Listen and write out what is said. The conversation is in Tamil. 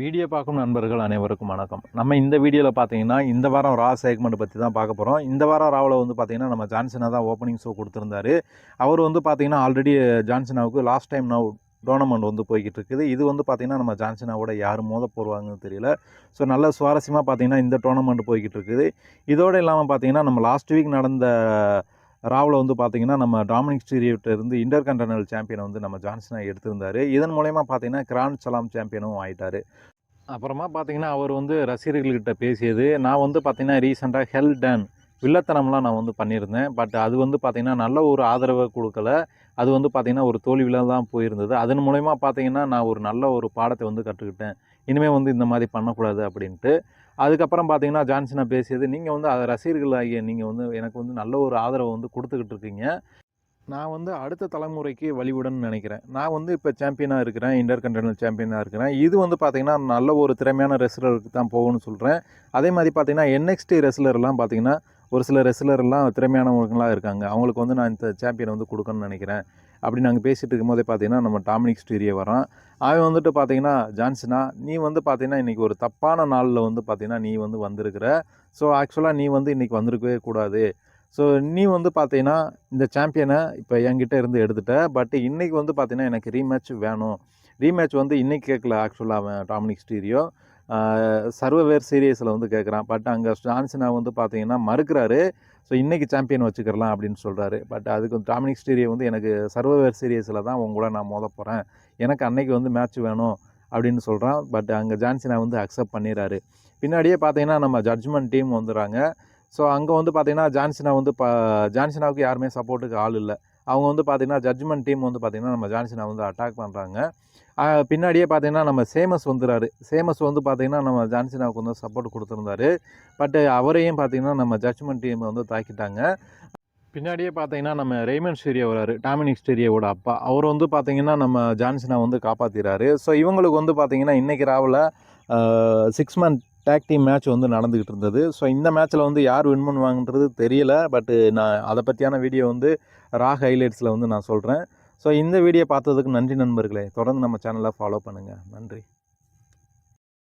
வீடியோ பார்க்கும் நண்பர்கள் அனைவருக்கும் வணக்கம். நம்ம இந்த வீடியோவில் பார்த்தீங்கன்னா இந்த வாரம் ரா செக்மெண்ட் பற்றி தான் பார்க்க போகிறோம் இந்த வாரம் ராவில் வந்து பார்த்தீங்கன்னா நம்ம ஜான்சனா தான் ஓப்பனிங் ஷோ கொடுத்துருந்தாரு. அவர் வந்து பார்த்தீங்கன்னா ஆல்ரெடி ஜான்சனாவுக்கு லாஸ்ட் டைம் நான் டோர்னமெண்ட் வந்து போய்கிட்டு இருக்குது. இது வந்து பார்த்தீங்கன்னா நம்ம ஜான்சனாவோட யார் மோத போடுவாங்கன்னு தெரியல. ஸோ நல்ல சுவாரஸ்யமாக பார்த்தீங்கன்னா இந்த டோர்னமெண்ட் போய்கிட்டு இருக்குது. இதோடு இல்லாமல் பார்த்தீங்கன்னா நம்ம லாஸ்ட் வீக் நடந்த ராவில் வந்து பார்த்திங்கன்னா நம்ம டாமினிக் ஸ்டீரியர்கிட்ட இருந்து இன்டர் கண்டனல் சாம்பியனை வந்து நம்ம ஜான்சனாக எடுத்திருந்தார். இதன் மூலயமா பார்த்தீங்கன்னா கிராண்ட் சலாம் சாம்பியனும் ஆயிட்டார். அப்புறமா பார்த்தீங்கன்னா அவர் வந்து ரசிகர்கள்கிட்ட பேசியது நான் வந்து பார்த்திங்கன்னா ரீசெண்டாக ஹெல் டன் வில்லத்தனம்லாம் நான் வந்து பண்ணியிருந்தேன். பட் அது வந்து பார்த்திங்கன்னா நல்ல ஒரு ஆதரவை கொடுக்கல. அது வந்து பார்த்திங்கன்னா ஒரு தோல்வியில் தான் போயிருந்தது. அதன் மூலயமா பார்த்தீங்கன்னா நான் ஒரு நல்ல ஒரு பாடத்தை வந்து கற்றுக்கிட்டேன். இனிமேல் வந்து இந்த மாதிரி பண்ணக்கூடாது அப்படின்ட்டு. அதுக்கப்புறம் பார்த்தீங்கன்னா ஜான்சனை பேசியது நீங்கள் வந்து அதை ரசிகர்கள் ஆகிய நீங்கள் வந்து எனக்கு வந்து நல்ல ஒரு ஆதரவை வந்து கொடுத்துக்கிட்டு இருக்கீங்க. நான் வந்து அடுத்த தலைமுறைக்கு வழிவிடணும்னு நினைக்கிறேன். நான் வந்து இப்போ சாம்பியனாக இருக்கிறேன். இன்டர் கண்டனல் சாம்பியனாக இருக்கிறேன். இது வந்து பார்த்திங்கன்னா நல்ல ஒரு திறமையான ரெஸ்லருக்கு தான் போகணும்னு சொல்கிறேன் அதே மாதிரி பார்த்திங்கன்னா என்எக்ஸ்டி ரெஸ்லர்லாம் பார்த்திங்கன்னா ஒரு சில ரெஸ்லர்லாம் திறமையானவங்களாம் இருக்காங்க. அவங்களுக்கு வந்து நான் இந்த சாம்பியனை வந்து கொடுக்கணும்னு நினைக்கிறேன். அப்படி நாங்கள் பேசிகிட்டு இருக்கும்போதே பார்த்தீங்கன்னா நம்ம டாமினிக் ஸ்டீரியோ வரான் அவன் வந்துட்டு பார்த்தீங்கன்னா ஜான்சனா நீ வந்து பார்த்தீங்கன்னா இன்றைக்கி ஒரு தப்பான நாளில் வந்து பார்த்தீங்கன்னா நீ வந்து வந்திருக்கிற. ஸோ ஆக்சுவலாக நீ வந்து இன்றைக்கி வந்திருக்கவே கூடாது. ஸோ நீ வந்து பார்த்தீங்கன்னா இந்த சாம்பியனை இப்போ என்கிட்ட இருந்து எடுத்துட்ட. பட் இன்றைக்கி வந்து பார்த்தீங்கன்னா எனக்கு ரீமேட்ச் வேணும். ரீமேட்ச் வந்து இன்றைக்கி கேட்கல ஆக்சுவலாக அவன் டாமினிக் ஸ்டீரியோ. சர்வவேர் சீரியஸில் வந்து கேட்குறான் பட் அங்கே ஜான்சனா வந்து பார்த்தீங்கன்னா மறுக்கிறாரு. ஸோ இன்றைக்கி சாம்பியன் வச்சுக்கிறலாம் அப்படின்னு சொல்கிறாரு பட் அதுக்கு டாமினிக் ஸ்டீரியை வந்து எனக்கு சர்வவேர் சீரியஸில் தான் உங்களோட நான் மோத போகிறேன் எனக்கு அன்னைக்கு வந்து மேட்ச் வேணும் அப்படின்னு சொல்கிறான் பட் அங்கே ஜான்சினா வந்து அக்செப்ட் பண்ணிடுறாரு பின்னாடியே பார்த்தீங்கன்னா நம்ம ஜட்ஜ்மெண்ட் டீம் வந்துடுறாங்க ஸோ அங்கே வந்து பார்த்தீங்கன்னா ஜான்சினா வந்து ப ஜான்சினாவுக்கு யாருமே சப்போர்ட்டுக்கு ஆள் இல்லை. அவங்க வந்து பார்த்திங்கன்னா ஜட்ஜ்மெண்ட் டீம் வந்து பார்த்தீங்கன்னா நம்ம ஜான்சினா வந்து அட்டாக் பண்ணுறாங்க பின்னாடியே பார்த்தீங்கன்னா நம்ம சேமஸ் வந்துடுறாரு சேமஸ் வந்து பார்த்திங்கன்னா நம்ம ஜான்சினாவுக்கு வந்து சப்போர்ட் கொடுத்துருந்தாரு. பட் அவரையும் பார்த்தீங்கன்னா நம்ம ஜட்ஜ்மெண்ட் டீம் வந்து தாக்கிட்டாங்க. பின்னாடியே பார்த்தீங்கன்னா நம்ம ரெய்மன் ஸ்டேரியா வராரு டாமினிக் ஸ்டேரியாவோட அப்பா. அவர் வந்து பார்த்தீங்கன்னா நம்ம ஜான்சனை வந்து காப்பாற்றிறாரு ஸோ இவங்களுக்கு வந்து பார்த்தீங்கன்னா இன்றைக்கி ராவில் six month tag team match வந்து நடந்துக்கிட்டு இருந்தது. ஸோ இந்த மேட்ச்சில் வந்து யார் வின் பண்ணுவாங்கன்றது தெரியல. பட்டு நான் அதை பற்றியான வீடியோ வந்து ரா ஹைலைட்ஸில் வந்து நான் சொல்கிறேன் ஸோ இந்த வீடியோ பார்த்ததுக்கு நன்றி நண்பர்களே. தொடர்ந்து நம்ம சேனலை ஃபாலோ பண்ணுங்கள் நன்றி.